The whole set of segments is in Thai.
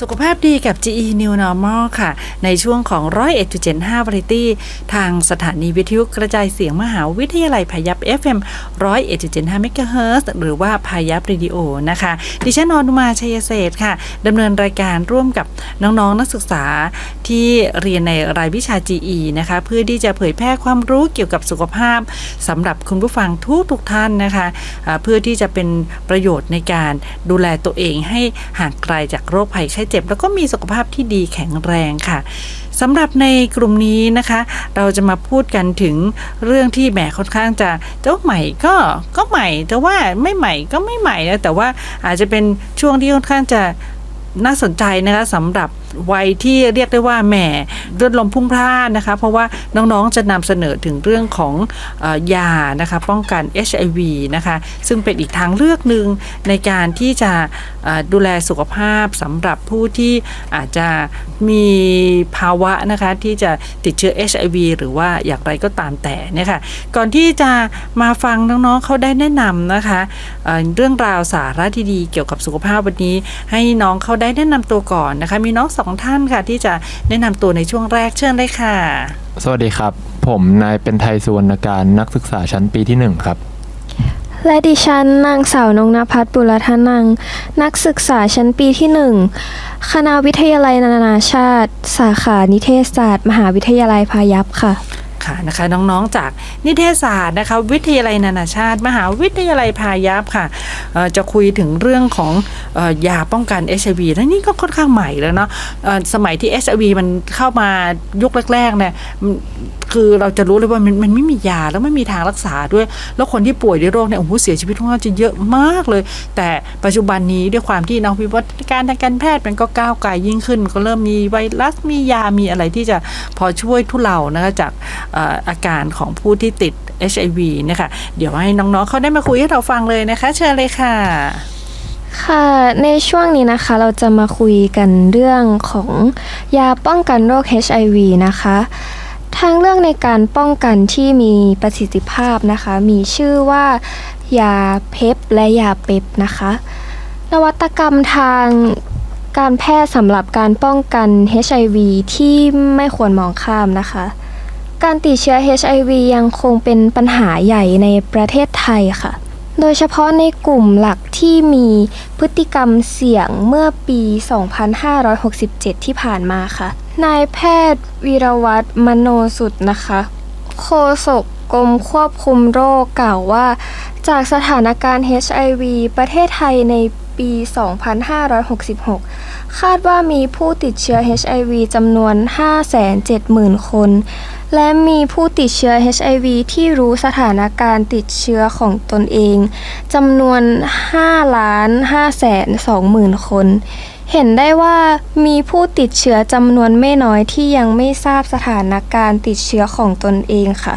สุขภาพดีกับ GE New Normal ค่ะ ในช่วงของ 101.75 Variety ทางสถานีวิทยุกระจายเสียงมหาวิทยาลัยพายัพ FM 101.75 MHz หรือว่าพายัพเรดิโอนะคะ ดิฉันอนุมาชัยเศษค่ะดำเนินรายการร่วมกับน้องๆนนักศึกษาที่เรียนในรายวิชา GE นะคะ เพื่อที่จะเผยแพร่ความรู้เกี่ยวกับสุขภาพสำหรับคุณผู้ฟังทุกทุกๆท่านนะคะอ่าเพื่อที่จะเป็นประโยชน์ในการดูแลตัวเองให้ห่างไกลจากโรคภัยไข้เจ็บ แล้วก็มีสุขภาพที่ดีแข็งแรงค่ะสำหรับในกลุ่มนี้นะคะ เราจะมาพูดกันถึงเรื่องที่แหมค่อนข้างจะเจ้าใหม่ก็ก็ใหม่ แต่ว่าไม่ใหม่ก็ไม่ใหม่นะแต่ว่าอาจจะเป็นช่วงที่ค่อนข้างจะน่าสนใจนะคะสำหรับ วัยที่เรียกได้ว่าแหมเลือดลมพุ่งพล่านนะคะ เพราะว่าน้องๆจะนำเสนอถึงเรื่องของอยานะคะป้องกัน HIV นะคะซึ่งเป็นอีกทางเลือกหนึ่งในการที่จะดูแลสุขภาพสำหรับผู้ที่อาจจะมีภาวะนะคะที่จะติดเชื้อ HIV หรือว่าอย่างไรก็ตามแต่เนี่ยค่ะก่อนที่จะมาฟังน้องๆเขาได้แนะนำนะคะเเรื่องราวสาระดีๆเกี่ยวกับสุขภาพวันนี้ ให้น้องเขาได้แนะนำตัวก่อนนะคะมีน้องสองท่านค่ะ ที่จะแนะนำตัวในช่วงแรกเชิญเลยค่ะ สวัสดีครับ ผมนายเป็นไทยสุวรรณการนักศึกษาชั้นปีที่หนึ่งครับ และดิฉันนางสาวนงนภัทรบุรทนัง นักศึกษาชั้นปีที่หนึ่งคณะวิทยาลัยนานาชาติ สาขานิเทศศาสตร์ มหาวิทยาลัยพายัพค่ะ ค่ะนะคะน้องๆจากนิเทศศาสตร์นะคะวิทยาลัยนานาชาติ มหาวิทยาลัยพายัพค่ะจะคุยถึงเรื่องของออยาป้องกัน HIV และนี่ก็ค่อนข้างใหม่แล้วเนาะสมัยที่ HIV มันเข้ามายุคแรกๆเนี่ยคือเราจะรู้เลยว่ามันมันไม่มียาแล้วไม่มีทางรักษาด้วย แล้วคนที่ป่วยด้วยโรคเนี่ยโอ้โหเสียชีวิตค่อนข้าจะเยอะมากเลย แต่ปัจจุบันนี้ด้วยความที่นักวิวัฒนาการทางการแพทย์มันก็ก้าวไกลยิ่งขึ้น มันก็เริ่มมีไวรัสมียามีอะไรที่จะพอช่วยทุเลานะคะจากอาการของผู้ที่ติด HIV นะคะเดี๋ยวให้น้องๆเขาได้มาคุยให้เราฟังเลยนะคะ เชิญเลยค่ะ ค่ะ ในช่วงนี้นะคะเราจะมาคุยกันเรื่องของยาป้องกันโรค HIV นะคะทางเรื่องในการป้องกันที่มีประสิทธิภาพนะคะ มีชื่อว่ายาเพปและยาเปปนะคะ นวัตกรรมทางการแพทย์สำหรับการป้องกัน HIV ที่ไม่ควรมองข้ามนะคะ การติดเชื้อ HIV ยังคงเป็นปัญหาใหญ่ในประเทศไทยค่ะ โดยเฉพาะในกลุ่มหลักที่มีพฤติกรรมเสี่ยงเมื่อปี 2567 ที่ผ่านมาค่ะ นายแพทย์วีรวัตรมโนสุดนะคะ โฆษกกรมควบคุมโรคกล่าวว่า จากสถานการณ์ HIV ประเทศไทยในปี 2566 คาดว่ามีผู้ติดเชื้อ HIV จำนวน 570,000 คน และมีผู้ติดเชื้อ HIV ที่รู้สถานการณ์ติดเชื้อของตนเองจำนวน 5 ล้าน5แสน20,000คน เห็นได้ว่ามีผู้ติดเชื้อจำนวนไม่น้อยที่ยังไม่ทราบสถานการณ์ติดเชื้อของตนเองค่ะ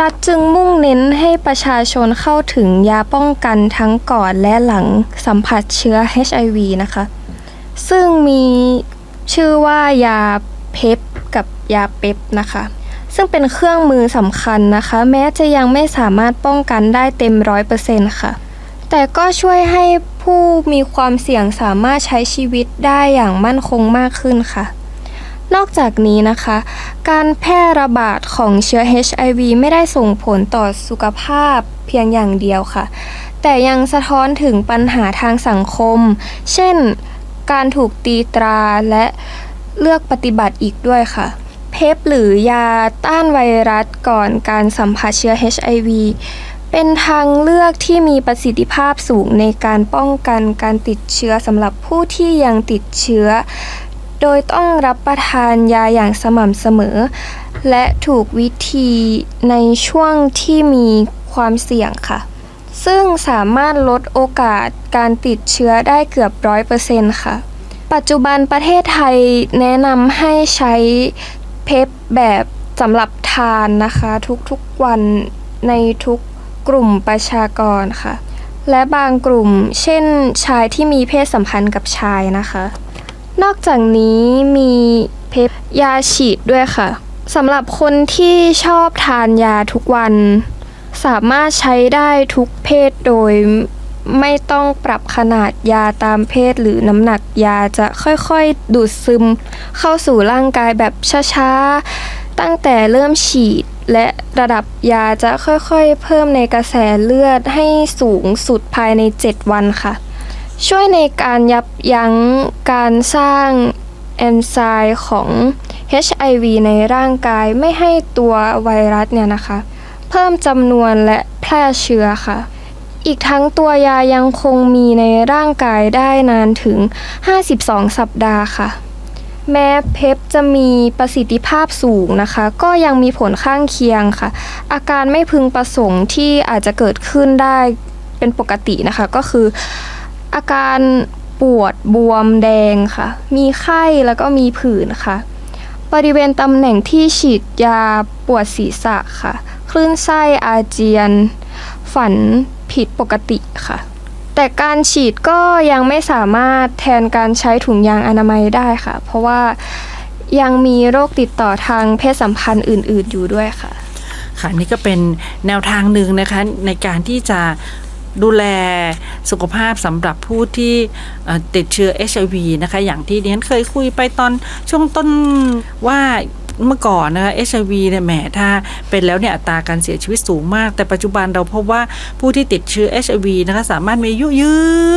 รัฐจึงมุ่งเน้นให้ประชาชนเข้าถึงยาป้องกันทั้งก่อนและหลังสัมผัสเชื้อ HIV นะคะ ซึ่งมีชื่อว่ายาเพปกับยาเปปนะคะ ซึ่งเป็นเครื่องมือสำคัญนะคะ แม้จะยังไม่สามารถป้องกันได้เต็มร้อยเปอร์เซ็นต์ค่ะ แต่ก็ช่วยให้ผู้มีความเสี่ยงสามารถใช้ชีวิตได้อย่างมั่นคงมากขึ้นค่ะ นอกจากนี้นะคะ การแพร่ระบาดของเชื้อ HIV ไม่ได้ส่งผลต่อสุขภาพเพียงอย่างเดียวค่ะ แต่ยังสะท้อนถึงปัญหาทางสังคม เช่น การถูกตีตราและเลือกปฏิบัติอีกด้วยค่ะ เพปหรือยาต้านไวรัสก่อนการสัมผัสเชื้อ HIV เป็นทางเลือกที่มีประสิทธิภาพสูงในการป้องกันการติดเชื้อสำหรับผู้ที่ยังติดเชื้อ โดยต้องรับประทานยาอย่างสม่ำเสมอ และถูกวิธีในช่วงที่มีความเสี่ยงค่ะ ซึ่งสามารถลดโอกาสการติดเชื้อได้เกือบร้อยเปอร์เซ็นต์ค่ะ ปัจจุบันประเทศไทยแนะนำให้ใช้ เพปแบบสำหรับทานนะคะทุกๆวันในทุกกลุ่มประชากรค่ะ และบางกลุ่มเช่นชายที่มีเพศสัมพันธ์กับชายนะคะ นอกจากนี้มีเพปยาฉีดด้วยค่ะสำหรับคนที่ชอบทานยาทุกวัน สามารถใช้ได้ทุกเพศโดย ไม่ต้องปรับขนาดยาตามเพศหรือน้ำหนักยาจะค่อยๆ ดูดซึม เข้าสู่ร่างกายแบบช้าๆ ตั้งแต่เริ่มฉีดและระดับยาจะค่อยๆ เพิ่มในกระแสเลือดให้สูงสุดภายใน 7 วันค่ะ ช่วยในการยับยั้งการสร้างเอนไซม์ของ HIV ในร่างกายไม่ให้ตัวไวรัสเนี่ยนะคะ เพิ่มจำนวนและแพร่เชื้อค่ะ อีกทั้งตัวยายังคงมีในร่างกายได้นานถึง 52 สัปดาห์ค่ะ แม้เพปจะมีประสิทธิภาพสูงนะคะ ก็ยังมีผลข้างเคียงค่ะ อาการไม่พึงประสงค์ที่อาจจะเกิดขึ้นได้เป็นปกตินะคะ ก็คืออาการปวดบวมแดงค่ะ มีไข้แล้วก็มีผื่นค่ะ บริเวณตำแหน่งที่ฉีดยาปวดศีรษะค่ะ คลื่นไส้อาเจียน ฝัน ผิดปกติค่ะ แต่การฉีดก็ยังไม่สามารถแทนการใช้ถุงยางอนามัยได้ค่ะ เพราะว่ายังมีโรคติดต่อทางเพศสัมพันธ์อื่น ๆ อยู่ด้วยค่ะ ค่ะนี่ก็เป็นแนวทางหนึ่งนะคะในการที่จะดูแลสุขภาพสำหรับผู้ที่ติดเชื้อ HIV นะคะ อย่างที่เดนเคยคุยไปตอนช่วงต้นว่า เมื่อก่อนนะคะ HIV เนี่ยแหมถ้าเป็นแล้วเนี่ยอัตราการเสียชีวิตสูงมาก แต่ปัจจุบันเราพบว่าผู้ที่ติดเชื้อ HIV นะคะสามารถมีอายุยื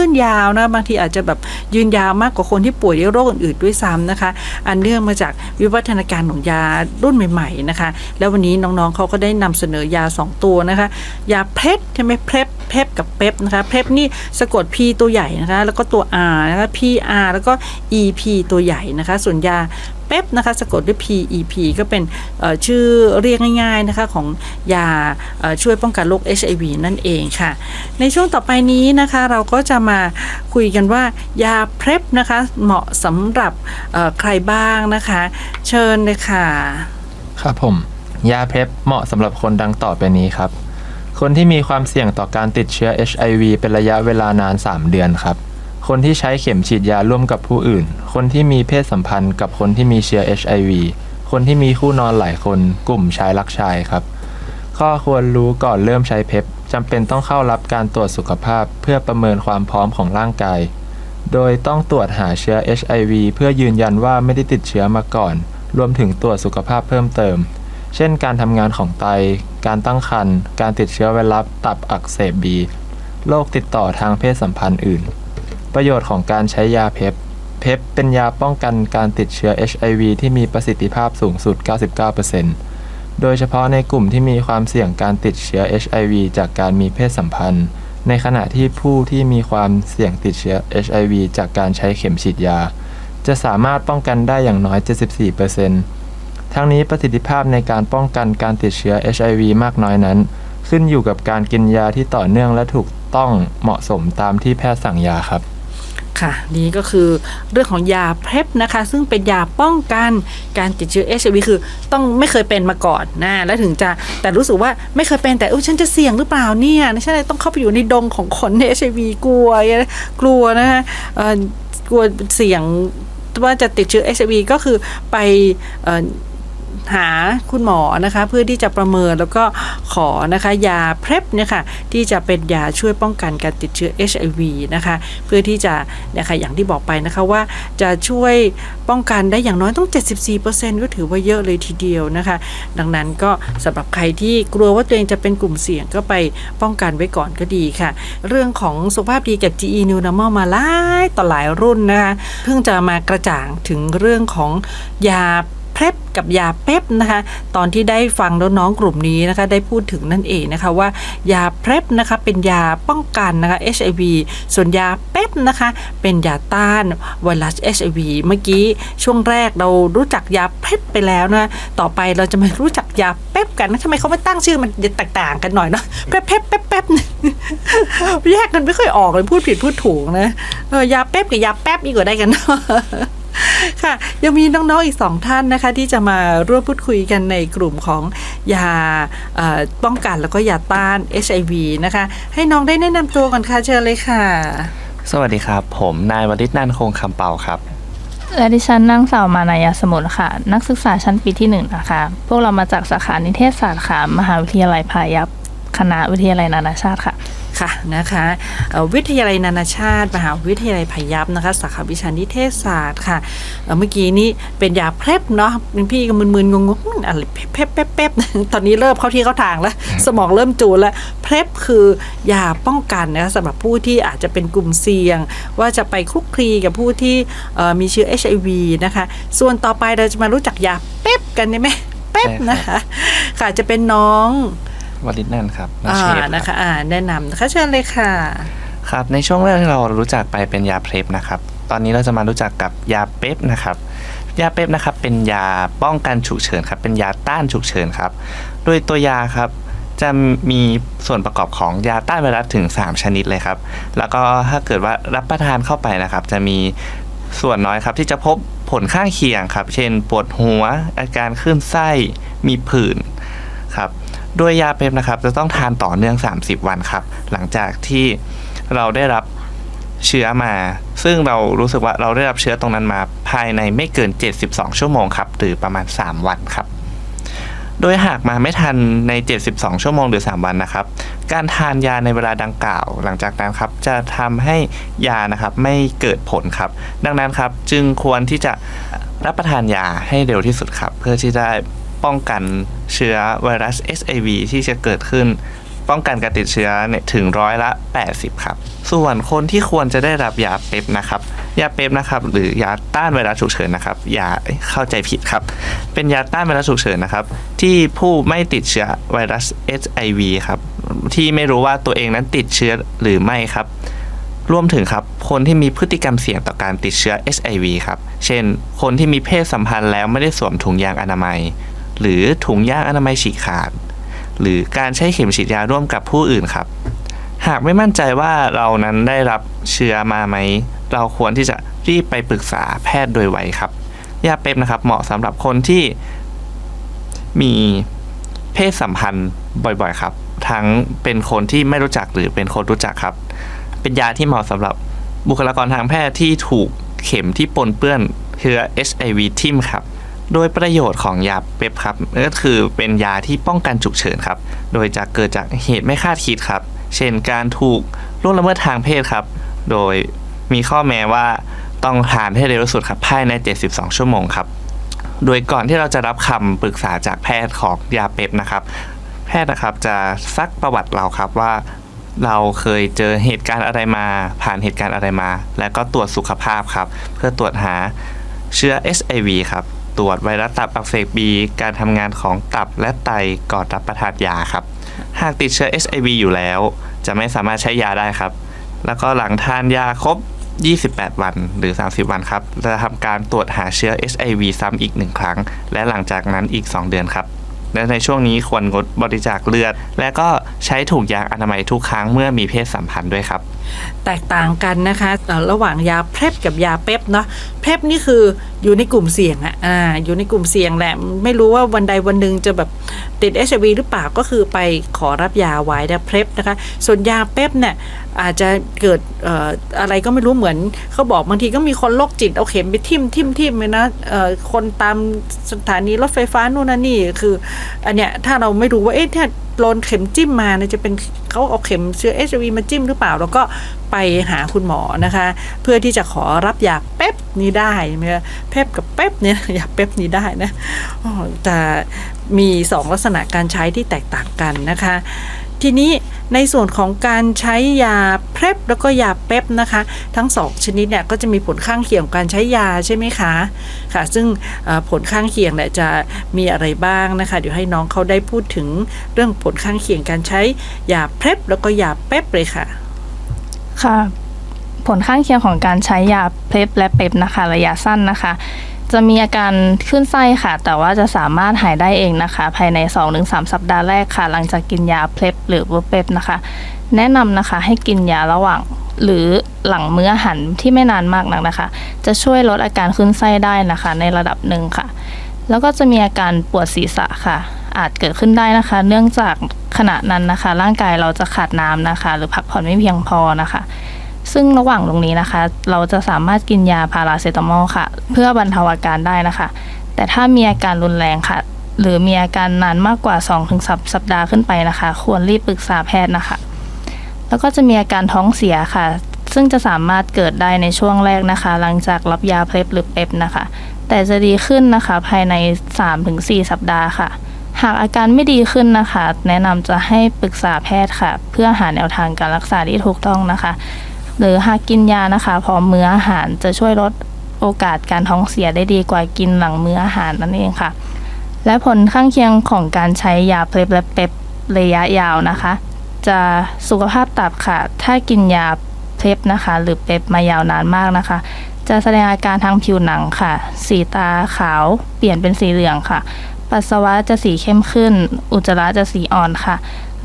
นยาวนะบางทีอาจจะแบบยืนยาวมากกว่าคนที่ป่วยด้วยโรคอื่นๆด้วยซ้ำนะคะ อันเนื่องมาจากวิวัฒนาการของยารุ่นใหม่ๆนะคะ แล้ววันนี้น้องๆเขาก็ได้นำเสนอยา 2 ตัวนะคะ ยาเพปใช่ไหมเพปเพปกับเปปนะคะเพปนี่สะกด P ตัวใหญ่นะคะ แล้วก็ตัว R นะคะ PR แล้วก็ EP ตัวใหญ่นะคะ ส่วนยา เป๊ปนะคะสะกดด้วย PEP ก็เป็นชื่อเรียกง่ายๆนะคะของยาช่วยป้องกันโรค HIV นั่นเองค่ะ ในช่วงต่อไปนี้นะคะเราก็จะมาคุยกันว่ายาเพปนะคะเหมาะสำหรับใครบ้างนะคะ เชิญเลยค่ะ ครับผม ยาเพล็บเหมาะสำหรับคนดังต่อไปนี้ครับ คนที่มีความเสี่ยงต่อการติดเชื้อ HIV เป็นระยะเวลานาน 3 เดือนครับ คนที่ใช้เข็มฉีดยาร่วมกับผู้อื่น คนที่มีเพศสัมพันธ์กับคนที่มีเชื้อ HIV คนที่มีคู่นอนหลายคน กลุ่มชายรักชายครับ ข้อควรรู้ก่อนเริ่มใช้เพปจำเป็นต้องเข้ารับการตรวจสุขภาพเพื่อประเมินความพร้อมของร่างกาย โดยต้องตรวจหาเชื้อ HIV เพื่อยืนยันว่าไม่ได้ติดเชื้อมาก่อน รวมถึงตรวจสุขภาพเพิ่มเติม เช่น การทำงานของไต การตั้งครรภ์ การติดเชื้อไวรัสตับอักเสบบี โรคติดต่อทางเพศสัมพันธ์อื่น ประโยชน์ของการใช้ยาเพปเพปเป็นยาป้องกันการติดเชื้อ HIV ที่มีประสิทธิภาพสูงสุด 99%โดยเฉพาะในกลุ่มที่มีความเสี่ยงการติดเชื้อ HIV จากการมีเพศสัมพันธ์ ในขณะที่ผู้ที่มีความเสี่ยงติดเชื้อ HIV จากการใช้เข็มฉีดยา จะสามารถป้องกันได้อย่างน้อย 74%ทั้งนี้ประสิทธิภาพในการป้องกันการติดเชื้อ HIV มากน้อยนั้น ขึ้นอยู่กับการกินยาที่ต่อเนื่องและถูกต้องเหมาะสมตามที่แพทย์สั่งยาครับ ค่ะนี่ก็คือเรื่องของยาเพล็บนะคะ ซึ่งเป็นยาป้องกันการติดเชื้อ HIV คือต้องไม่เคยเป็นมาก่อนนะแล้วถึงจะแต่รู้สึกว่าไม่เคยเป็นแต่เออฉันจะเสี่ยงหรือเปล่าเนี่ยฉันเลยต้องเข้าไปอยู่ในดงของคนใน HIV กลัวกลัวนะคะกลัวเสี่ยงว่าจะติดเชื้อ HIV ก็คือไปอ หาคุณหมอนะคะเพื่อที่จะประเมินแล้วก็ขอนะคะยาเพล็บเนี่ยค่ะที่จะเป็นยาช่วยป้องกันการติดเชื้อ HIV นะคะเพื่อที่จะเนี่ยค่ะอย่างที่บอกไปนะคะว่าจะช่วยป้องกันได้อย่างน้อยต้อง 74%ก็ถือว่าเยอะเลยทีเดียวนะคะ ดังนั้นก็สำหรับใครที่กลัวว่าตัวเองจะเป็นกลุ่มเสี่ยงก็ไปป้องกันไว้ก่อนก็ดีค่ะ เรื่องของสุขภาพดีกับ GE New Normal มาหลายต่อหลายรุ่นนะคะเพิ่งจะมากระจ่างถึงเรื่องของยา เพล็บกับยาเป๊ปนะคะ ตอนที่ได้ฟังน้องๆกลุ่มนี้นะคะ ได้พูดถึงนั่นเองนะคะว่ายาเพล็บนะคะเป็นยาป้องกันนะคะ HIV ส่วนยาเป๊ปนะคะ เป็นยาต้านไวรัส HIV เมื่อกี้ช่วงแรกเรารู้จักยาเพล็บไปแล้วนะต่อไปเราจะมารู้จักยาเป๊ปกันนะทำไมเขาไม่ตั้งชื่อมันแตกต่างกันหน่อยเนาะเป๊ปเป๊ปเป๊ปเป๊ปแยกกันไม่ค่อยออกเลยพูดผิดพูดถูกนะยาเป๊ปกับยาแป๊บอีกกว่าได้กันเนาะ ค่ะ ยังมีน้องๆอีกสองท่านนะคะ ที่จะมาร่วมพูดคุยกันในกลุ่มของยาเอ่อป้องกันแล้วก็ยาต้าน HIV นะคะ ให้น้องได้แนะนำตัวก่อนค่ะเชิญเลยค่ะ สวัสดีครับ ผมนายวริศนันท์คงคำเป่าครับและดิฉันนางสาวมานายาสมุทรค่ะ นักศึกษาชั้นปีที่หนึ่งนะคะ พวกเรามาจากสาขานิเทศศาสตร์ค่ะ มหาวิทยาลัยพายัพ คณะวิทยาลัยนานาชาติค่ะค่ะนะคะเอ่อวิทยาลัยนานาชาติ มหาวิทยาลัยพายัพนะคะสาขาวิชานิเทศศาสตร์ค่ะเอ่อเมื่อกี้นี้เป็นยาเพล็บเนาะพี่ก็มึนๆงงๆอะไรเพล็บเพล็บเพล็บตอนนี้เริ่มเข้าที่เข้าทางแล้ว สมองเริ่มจูนแล้วเพล็บคือยาป้องกันนะคะสำหรับผู้ที่อาจจะเป็นกลุ่มเสี่ยง ว่าจะไปคลุกคลีกับผู้ที่เอ่อมีเชื้อ HIV นะคะส่วนต่อไปเราจะมารู้จักยาเป๊บกันได้ไหมเป๊บใช่ครับนะคะค่ะจะเป็นน้อง วลิตนันครับน้องอ่าเชฟนะครัคะบอ่าแนะนำนะคะเชิญเลยค่ะ ครับ ในช่วงแรกที่เรารู้จักไปเป็นยาเพลฟนะครับ ตอนนี้เราจะมารู้จักกับยาเป๊ปนะครับ ยาเป๊ปนะครับเป็นยาป้องกันฉุกเฉินครับเป็นยาต้านฉุกเฉินครับ โดยตัวยาครับจะมีส่วนประกอบของยาต้านไวรัสถึง 3 ชนิดเลยครับ แล้วก็ถ้าเกิดว่ารับประทานเข้าไปนะครับ จะมีส่วนน้อยครับที่จะพบผลข้างเคียงครับ เช่น ปวดหัวอาการคลื่นไส้มีผื่น ครับโดยยาเป๊ปนะครับจะต้องทานต่อเนื่อง 30 วันครับ หลังจากที่เราได้รับเชื้อมา ซึ่งเรารู้สึกว่าเราได้รับเชื้อตรงนั้นมาภายในไม่เกิน 72 ชั่วโมงครับหรือประมาณ 3 วันครับ โดยหากมาไม่ทันใน 72 ชั่วโมงหรือ 3 วันนะครับ การทานยาในเวลาดังกล่าว หลังจากนั้นครับจะทำให้ยานะครับไม่เกิดผลครับ ดังนั้นครับจึงควรที่จะรับประทานยาให้เร็วที่สุดครับ เพื่อที่จะ ป้องกันเชื้อไวรัส HIV ที่จะเกิดขึ้น ป้องกันการติดเชื้อเนี่ยถึงร้อยละ 80 ครับ ส่วนคนที่ควรจะได้รับยาเป๊ปนะครับ ยาเป๊ปนะครับ หรือยาต้านไวรัสฉุกเฉินนะครับ อย่าเข้าใจผิดครับ เป็นยาต้านไวรัสฉุกเฉินนะครับ ที่ผู้ไม่ติดเชื้อไวรัส HIV ครับ ที่ไม่รู้ว่าตัวเองนั้นติดเชื้อหรือไม่ครับรวมถึงครับ คนที่มีพฤติกรรมเสี่ยงต่อการติดเชื้อ HIV ครับ เช่น คนที่มีเพศสัมพันธ์แล้วไม่ได้สวมถุงยางอนามัย หรือถุงยางอนามัยฉีกขาด หรือการใช้เข็มฉีดยาร่วมกับผู้อื่นครับ หากไม่มั่นใจว่าเรานั้นได้รับเชื้อมาไหม เราควรที่จะรีบไปปรึกษาแพทย์โดยไวครับ ยาเป๊ปนะครับเหมาะสำหรับคนที่มีเพศสัมพันธ์บ่อยๆครับ ทั้งเป็นคนที่ไม่รู้จักหรือเป็นคนรู้จักครับ เป็นยาที่เหมาะสำหรับบุคลากรทางแพทย์ที่ถูกเข็มที่ปนเปื้อนเชื้อ HIV ทิ่มครับ โดยประโยชน์ของยาเป๊ปครับก็คือเป็นยาที่ป้องกันฉุกเฉินครับ โดยจะเกิดจากเหตุไม่คาดคิดครับ เช่นการถูกล่วงละเมิดทางเพศครับ โดยมีข้อแม้ว่าต้องทานให้เร็วที่สุดครับภายใน 72 ชั่วโมงครับ โดยก่อนที่เราจะรับคำปรึกษาจากแพทย์ของยาเป๊ปนะครับ แพทย์นะครับจะซักประวัติเราครับว่าเราเคยเจอเหตุการณ์อะไรมา ผ่านเหตุการณ์อะไรมา แล้วก็ตรวจสุขภาพครับ เพื่อตรวจหาเชื้อ HIV ครับ ตรวจไวรัสตับอักเสบบีการทำงานของตับและไตก่อนรับประทานยาครับ หากติดเชื้อ HIV อยู่แล้ว จะไม่สามารถใช้ยาได้ครับ แล้วก็หลังทานยาครบ 28 วันหรือ 30 วันครับ จะทำการตรวจหาเชื้อ HIV ซ้ำอีกหนึ่งครั้ง และหลังจากนั้นอีก 2 เดือนครับ และในช่วงนี้ควรงดบริจาคเลือด และก็ใช้ถุงยางอนามัยทุกครั้งเมื่อมีเพศสัมพันธ์ด้วยครับ แตกต่างกันนะคะระหว่างยาเพล็บกับยาเป๊ปเนาะเพล็บนี่คืออยู่ในกลุ่มเสี่ยงอะอ่าอยู่ในกลุ่มเสี่ยงแหละไม่รู้ว่าวันใดวันหนึ่งจะแบบติด HIV หรือเปล่าก็คือไปขอรับยาไว้นะเพล็บนะคะ ส่วนยาเป๊ปเนี่ย อาจจะเกิดออะไรก็ไม่รู้เหมือนเขาบอกบางทีก็มีคนโรคจิตเอาเข็มไปทิ่มทิ่มทิ่มเลยนะคนตามสถานีรถไฟฟ้านู่นนั่นนี่คือ อันเนี้ยถ้าเราไม่รู้ว่าเอ๊ะถ้าโดนเข็มจิ้มมาเนี่ยจะเป็นเขาเอาเข็มเชื้อ HIV มาจิ้มหรือเปล่า แล้วก็ไปหาคุณหมอนะคะ เพื่อที่จะขอรับยาเป๊ปนี้ได้ใช่ไหมเป๊ปกับเป๊ปเนี่ยยาเป๊ปนี้ได้นะแต่มีสองลักษณะการใช้ที่แตกต่างกันนะคะ ทีนี้ในส่วนของการใช้ยาเพล็บแล้วก็ยาเป๊ปนะคะ ทั้งสองชนิดเนี่ยก็จะมีผลข้างเคียงการใช้ยาใช่ไหมคะค่ะ ซึ่งผลข้างเคียงเนี่ยจะมีอะไรบ้างนะคะ เดี๋ยวให้น้องเขาได้พูดถึงเรื่องผลข้างเคียงการใช้ยาเพล็บแล้วก็ยาเป๊ปเลยค่ะ ค่ะ ผลข้างเคียงของการใช้ยาเพล็บและเป๊ปนะคะ ระยะสั้นนะคะ จะมีอาการขึ้นไส้ค่ะ แต่ว่าจะสามารถหายได้เองนะคะ ภายใน 2-3 สัปดาห์แรกค่ะ หลังจากกินยาเพล็บหรือเว่าเปปนะคะ แนะนำนะคะให้กินยาระหว่างหรือหลังมื้ออาหารที่ไม่นานมากนักนะคะ จะช่วยลดอาการขึ้นไส้ได้นะคะ ในระดับหนึ่งค่ะ แล้วก็จะมีอาการปวดศีรษะค่ะ อาจเกิดขึ้นได้นะคะ เนื่องจากขณะนั้นนะคะ ร่างกายเราจะขาดน้ำนะคะ หรือพักผ่อนไม่เพียงพอนะคะ ซึ่งระหว่างตรงนี้นะคะ เราจะสามารถกินยาพาราเซตามอลค่ะ เพื่อบรรเทาอาการได้นะคะ แต่ถ้ามีอาการรุนแรงค่ะ หรือมีอาการนานมากกว่า 2-3 สัปดาห์ขึ้นไปนะคะ ควรรีบปรึกษาแพทย์นะคะ แล้วก็จะมีอาการท้องเสียค่ะ ซึ่งจะสามารถเกิดได้ในช่วงแรกนะคะ หลังจากรับยาเพลปหรือเปปนะคะ แต่จะดีขึ้นนะคะภายใน 3-4 สัปดาห์ค่ะหากอาการไม่ดีขึ้นนะคะ แนะนำจะให้ปรึกษาแพทย์ค่ะ เพื่อหาแนวทางการรักษาที่ถูกต้องนะคะ หรือหากกินยานะคะพร้อมมื้ออาหารจะช่วยลดโอกาสการท้องเสียได้ดีกว่ากินหลังมื้ออาหารนั่นเองค่ะ และผลข้างเคียงของการใช้ยาเพลปและเปประยะยาวนะคะ จะสุขภาพตับค่ะ ถ้ากินยาเพลปนะคะ หรือเปปมายาวนานมากนะคะ จะแสดงอาการทางผิวหนังค่ะ สีตาขาวเปลี่ยนเป็นสีเหลืองค่ะ ปัสสาวะจะสีเข้มขึ้น อุจจาระจะสีอ่อนค่ะ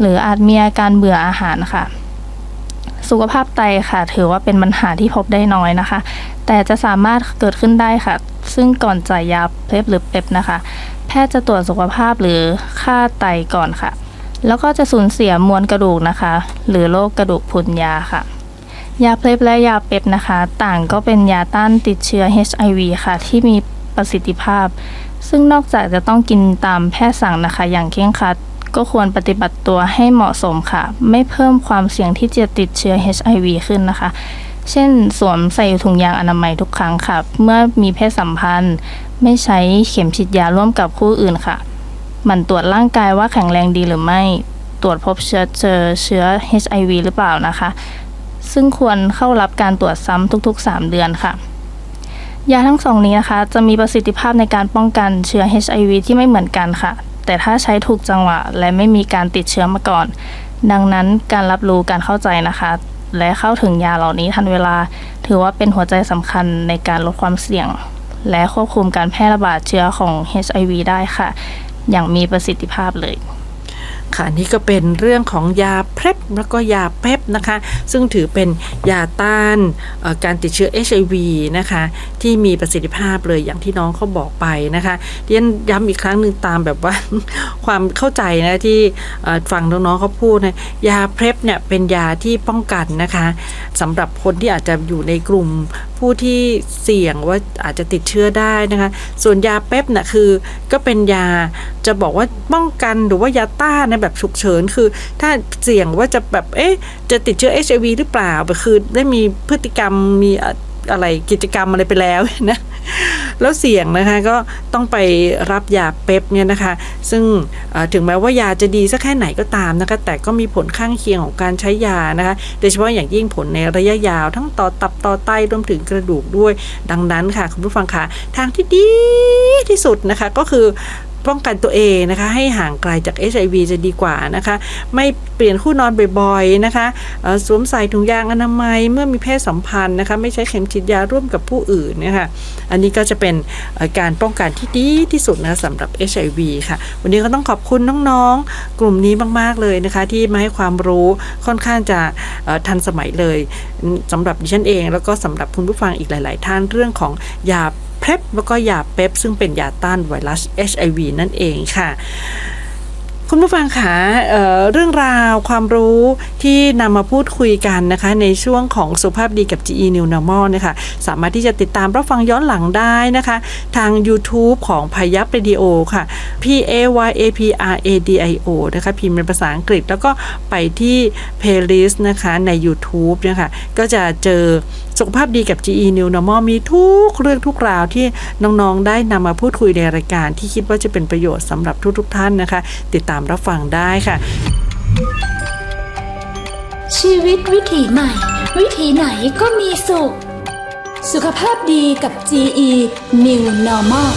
หรืออาจมีอาการเบื่ออาหารค่ะ สุขภาพไตค่ะ ถือว่าเป็นปัญหาที่พบได้น้อยนะคะ แต่จะสามารถเกิดขึ้นได้ค่ะ ซึ่งก่อนจ่ายยาเพลปหรือเปปนะคะ แพทย์จะตรวจสุขภาพหรือค่าไตก่อนค่ะ แล้วก็จะสูญเสียมวลกระดูกนะคะ หรือโรคกระดูกพุนยาค่ะยาเพลปและยาเปปนะคะ ต่างก็เป็นยาต้านติดเชื้อ HIV ค่ะ ที่มีประสิทธิภาพ ซึ่งนอกจากจะต้องกินตามแพทย์สั่งนะคะ อย่างเคร่งครัด ก็ควรปฏิบัติตัวให้เหมาะสมค่ะ ไม่เพิ่มความเสี่ยงที่จะติดเชื้อ HIV ขึ้นนะคะ เช่น สวมใส่ถุงยางอนามัยทุกครั้งค่ะ เมื่อมีเพศสัมพันธ์ ไม่ใช้เข็มฉีดยาร่วมกับคู่อื่นค่ะหมั่นตรวจร่างกายว่าแข็งแรงดีหรือไม่ ตรวจพบเชื้อเจอเชื้อ HIV หรือเปล่านะคะ ซึ่งควรเข้ารับการตรวจซ้ำทุก ๆ 3 เดือนค่ะยาทั้งสองนี้นะคะ จะมีประสิทธิภาพในการป้องกันเชื้อ HIV ที่ไม่เหมือนกันค่ะ แต่ถ้าใช้ถูกจังหวะ และไม่มีการติดเชื้อมาก่อน ดังนั้นการรับรู้การเข้าใจนะคะ และเข้าถึงยาเหล่านี้ทันเวลา ถือว่าเป็นหัวใจสำคัญในการลดความเสี่ยง และควบคุมการแพร่ระบาดเชื้อของ HIV ได้ค่ะ อย่างมีประสิทธิภาพเลยค่ะนี่ก็เป็นเรื่องของยาเพลปแล้วก็ยาเปป นะคะ ซึ่งถือเป็นยาต้านการติดเชื้อ HIV นะคะ ที่มีประสิทธิภาพเลยอย่างที่น้องเขาบอกไปนะคะเรียนย้ำอีกครั้งหนึ่งตามแบบว่าความเข้าใจนะที่ฟังน้องๆเขาพูดนะยาเพลปเนี่ยเป็นยาที่ป้องกันนะคะสำหรับคนที่อาจจะอยู่ในกลุ่มผู้ที่เสี่ยงว่าอาจจะติดเชื้อได้นะคะ ส่วนยาเปปน่ะคือก็เป็นยาจะบอกว่าป้องกันหรือว่ายาต้านในแบบฉุกเฉินคือ ถ้าเสี่ยงว่าจะแบบเอ๊ะจจะติดเชื้อ HIV หรือเปล่าคือได้มีพฤติกรรมมีอะไรกิจกรรมอะไรไปแล้วนะแล้วเสี่ยงนะคะก็ต้องไปรับยาเปปเนี่ยนะคะ ซึ่งถึงแม้ว่ายาจะดีสักแค่ไหนก็ตามนะคะ แต่ก็มีผลข้างเคียงของการใช้ยานะคะโดยเฉพาะอย่างยิ่งผลในระยะยาว ทั้งต่อตับต่อไตรวมถึงกระดูกด้วย ดังนั้นค่ะ คุณผู้ฟังค่ะทางที่ดีที่สุดนะคะก็คือ ป้องกันตัวเองนะคะ ให้ห่างไกลจาก HIV จะดีกว่านะคะ ไม่เปลี่ยนคู่นอนบ่อยๆนะคะสวมใส่ถุงยางอนามัยเมื่อมีเพศสัมพันธ์นะคะไม่ใช้เข็มฉีดยาร่วมกับผู้อื่นนี่ยค่ะอันนี้ก็จะเป็นการป้องกันที่ดีที่สุดนะสำหรับ HIV ค่ะ วันนี้ก็ต้องขอบคุณน้องๆ กลุ่มนี้มากๆเลยนะคะ ที่มาให้ความรู้ค่อนข้างจะทันสมัยเลยสำหรับดิฉันเอง แล้วก็สำหรับคุณผู้ฟังอีกหลาย ๆ ท่านเรื่องของยา เพลปแล้วก็ยาเปปซึ่งเป็นยาต้านไวรัส HIV นั่นเองค่ะคุณผู้ฟังคะเเรื่องราวความรู้ที่นำมาพูดคุยกันนะคะ ในช่วงของสุขภาพดีกับ GE New Normal นะคะ สามารถที่จะติดตามรับฟังย้อนหลังได้นะคะ ทาง YouTube ของพยัพเรดิโอค่ะ P A Y A P R A D I O นะคะ พิมพ์เป็นภาษาอังกฤษแล้วก็ไปที่ playlist นะคะใน YouTube นะคะก็จะเจอสุขภาพดีกับ GE New Normal มีทุกเรื่องทุกราวที่น้องๆ ได้นำมาพูดคุยในรายการที่คิดว่าจะเป็นประโยชน์สำหรับทุกๆท่านนะคะ ติดตามรับฟังได้ค่ะ ชีวิตวิถีใหม่ วิถีไหนก็มีสุข สุขภาพดีกับ GE New Normal